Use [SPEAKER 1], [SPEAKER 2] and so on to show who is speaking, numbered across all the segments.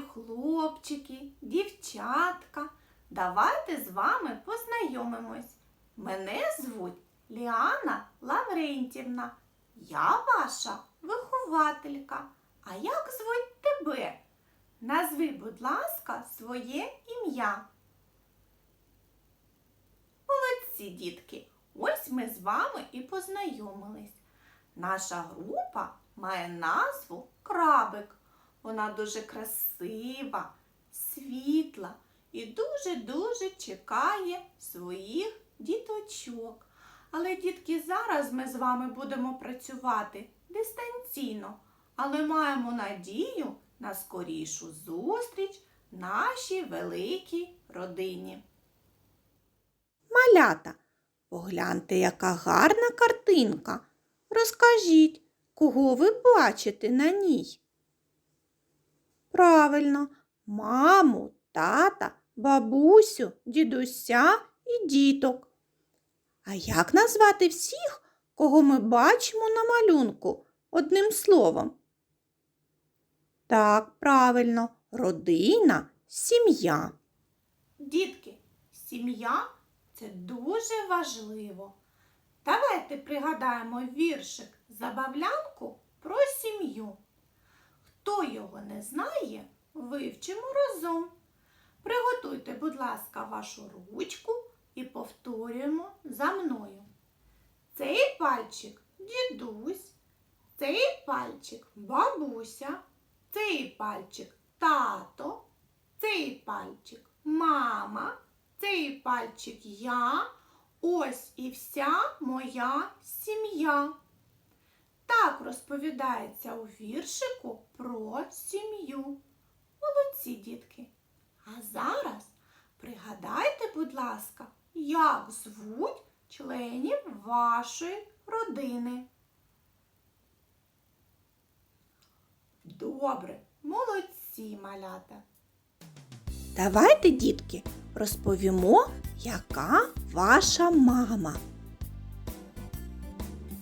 [SPEAKER 1] хлопчики, дівчатка. Давайте з вами познайомимось. Мене звуть Ліана Лаврентівна. Я ваша вихователька. А як звуть тебе? Назви, будь ласка, своє ім'я. Молодці, дітки! Ось ми з вами і познайомились. Наша група має назву Крабик. Вона дуже красива, світла і дуже-дуже чекає своїх діточок. Але, дітки, зараз ми з вами будемо працювати дистанційно, але маємо надію на скорішу зустріч нашій великій родині.
[SPEAKER 2] Малята, погляньте, яка гарна картинка. Розкажіть, кого ви бачите на ній? Правильно, маму, тата, бабусю, дідуся і діток. А як назвати всіх, кого ми бачимо на малюнку одним словом? Так, правильно, родина, сім'я.
[SPEAKER 1] Дітки, сім'я це дуже важливо. Давайте пригадаємо віршик Забавлянку про сім'ю. Хто його не знає, вивчимо разом. Приготуйте, будь ласка, вашу ручку і повторюємо за мною. Цей пальчик дідусь, цей пальчик бабуся, цей пальчик тато, цей пальчик мама, цей пальчик я, ось і вся моя сім'я. Так розповідається у віршику про сім'ю. Молодці, дітки. А зараз пригадайте, будь ласка, як звуть членів вашої родини. Добре, молодці, малята.
[SPEAKER 2] Давайте, дітки, розповімо, яка ваша мама.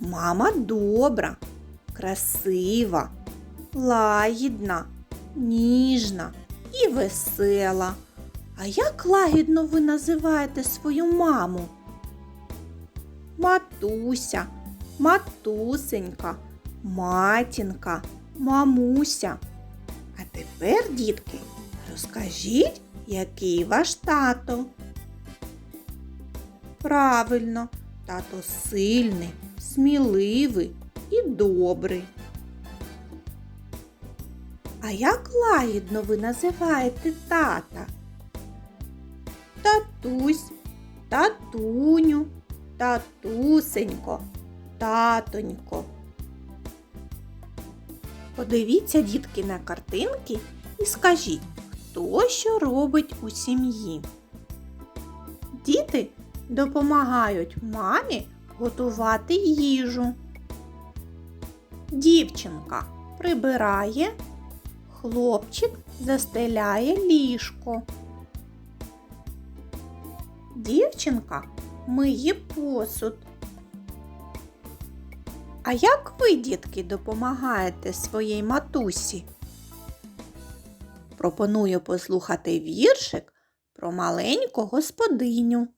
[SPEAKER 2] Мама добра, красива, лагідна, ніжна і весела. А як лагідно ви називаєте свою маму? Матуся, матусенька, матінка, мамуся. А тепер, дітки, розкажіть, який ваш тато. Правильно, тато сильний, сміливий і добрий. А як лагідно ви називаєте тата? Татусь, татуню, татусенько, татонько. Подивіться, дітки, на картинки і скажіть, хто що робить у сім'ї. Діти допомагають мамі готувати їжу. Дівчинка прибирає, хлопчик застеляє ліжко. Дівчинка миє посуд. А як ви, дітки, допомагаєте своїй матусі? Пропоную послухати віршик про маленьку господиню.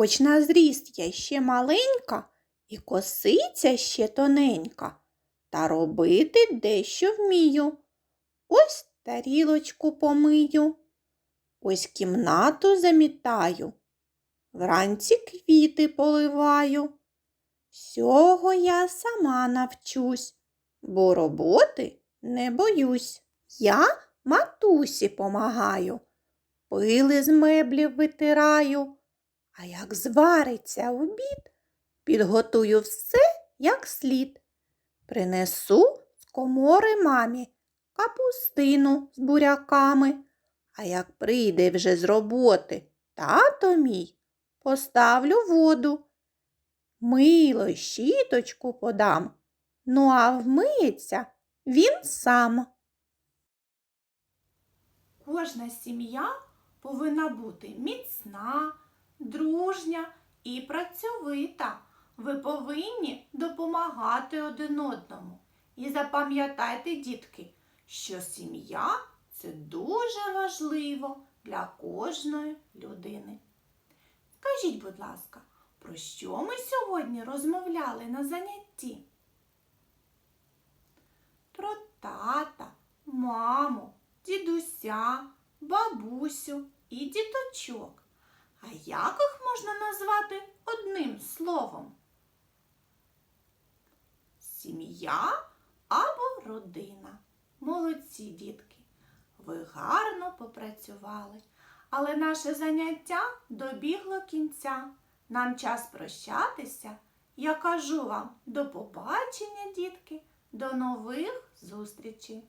[SPEAKER 2] Хоч на зріст я ще маленька і косиця ще тоненька, та робити дещо вмію. Ось тарілочку помию, ось кімнату замітаю, вранці квіти поливаю. Всього я сама навчусь, бо роботи не боюсь. Я матусі помагаю, пили з меблів витираю, а як звариться обід, підготую все як слід. Принесу з комори мамі капустину з буряками, а як прийде вже з роботи тато мій, поставлю воду. Мило й щіточку подам, ну а вмиється він сам.
[SPEAKER 1] Кожна сім'я повинна бути міцна, дружня і працьовита. Ви повинні допомагати один одному. І запам'ятайте, дітки, що сім'я Це дуже важливо для кожної людини. Скажіть, будь ласка, про що ми сьогодні розмовляли на занятті? Про тата, маму, дідуся, бабусю і діточок. А як їх можна назвати одним словом? Сім'я або родина. Молодці, дітки. Ви гарно попрацювали, але наше заняття добігло кінця. Нам час прощатися. Я кажу вам до побачення, дітки, до нових зустрічей.